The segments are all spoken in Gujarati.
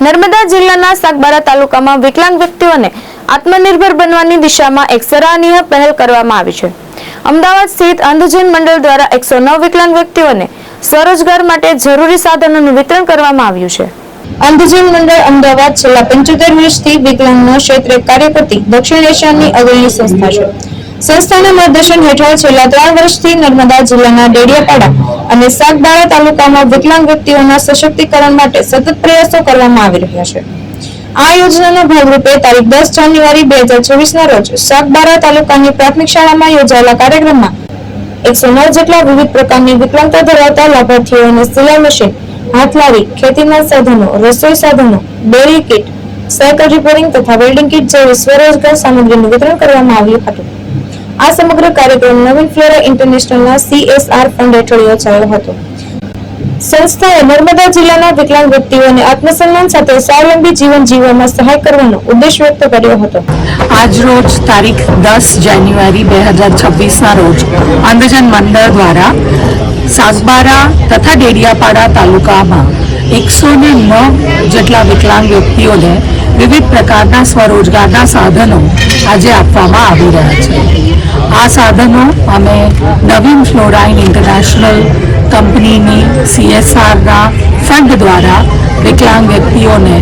નર્મદા જિલ્લાના સાગબારા તાલુકામાં વિકલાંગ વ્યક્તિઓને આત્મનિર્ભર બનવાની દિશામાં એક સરાહનીય પહેલ કરવામાં આવી છે. અમદાવાદ સ્થિત અંધજન મંડળ દ્વારા એકસો નવ વિકલાંગ વ્યક્તિઓને સ્વરોજગાર માટે જરૂરી સાધનોનું વિતરણ કરવામાં આવ્યું છે. અંધજન મંડળ અમદાવાદ છેલ્લા પંચોતેર વર્ષથી વિકલાંગના ક્ષેત્રે કાર્ય કરતી દક્ષિણ એશિયાની અગ્રણી સંસ્થા છે. સંસ્થાના માર્ગદર્શન હેઠળ છેલ્લા ત્રણ વર્ષથી નર્મદા જિલ્લાના ડેડિયાપાડા અને સાગબારા તાલુકામાં વિકલાંગ વ્યક્તિઓના સશક્તિકરણ માટે સતત પ્રયાસો કરવામાં આવી રહ્યા છે. આ યોજનાના ભાગરૂપે તારીખ દસ જાન્યુઆરી બે હજાર ચોવીસના રોજ સાગબારા તાલુકાની પ્રાથમિક શાળામાં યોજાયેલા કાર્યક્રમમાં એકસો નવ જેટલા વિવિધ પ્રકારની વિકલાંગતા ધરાવતા લાભાર્થીઓને સિલાઈ મશીન, હાથલારી, ખેતીના સાધનો, રસોઈ સાધનો ડેરી કીટ, સાયકલ રિપેરિંગ તથા વેલ્ડિંગ કીટ જેવી સ્વરોજગાર સામગ્રીનું વિતરણ કરવામાં આવ્યું હતું. આ સમગ્ર કાર્યક્રમ નવીન ફ્લોરા ઇન્ટરનેશનલના સીએસઆર ફંડ હેઠળ યોજાયો હતો. સંસ્થાએ નર્મદા જિલ્લાના વિકલાંગ વ્યક્તિઓને આત્મસન્માન સાથે સ્વાવલંબી જીવન જીવવામાં સહાય કરવાનો ઉદ્દેશ વ્યક્ત કર્યો હતો. આજ રોજ તારીખ દસ જાન્યુઆરી બે હજાર છવ્વીસના રોજ અંધજન મંડળ દ્વારા સાસબારા તથા ડેડિયાપાડા તાલુકામાં એકસો ને નવ જેટલા વિકલાંગ વ્યક્તિઓને વિવિધ પ્રકારના સ્વરોજગારના સાધનો આજે આપવામાં આવી રહ્યા છે. આ સાધનો અમે નવીન ફ્લોરાઇન ઇન્ટરનેશનલ કંપનીની સીએસઆરના ફંડ દ્વારા વિકલાંગ વ્યક્તિઓને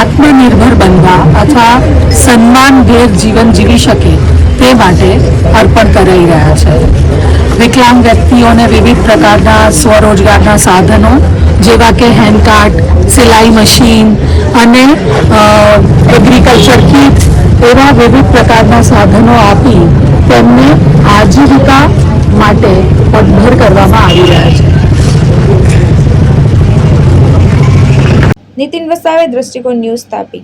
આત્મનિર્ભર બનવા અથવા સન્માનભેર જીવન જીવી શકે તે માટે અર્પણ કરાઈ રહ્યા છે. વિકલાંગ વ્યક્તિઓને વિવિધ પ્રકારના સ્વરોજગારના સાધનો, જેવા કે હેન્ડકાર્ટ, સિલાઈ મશીન અને એગ્રીકલ્ચર કીટ, એવા વિવિધ પ્રકારના સાધનો આપી તેમને આજીવિકા માટે પગભર કરવામાં આવી રહ્યા છે. નીતિન વસાવે દ્રષ્ટિકોણ ન્યૂઝ તાપી.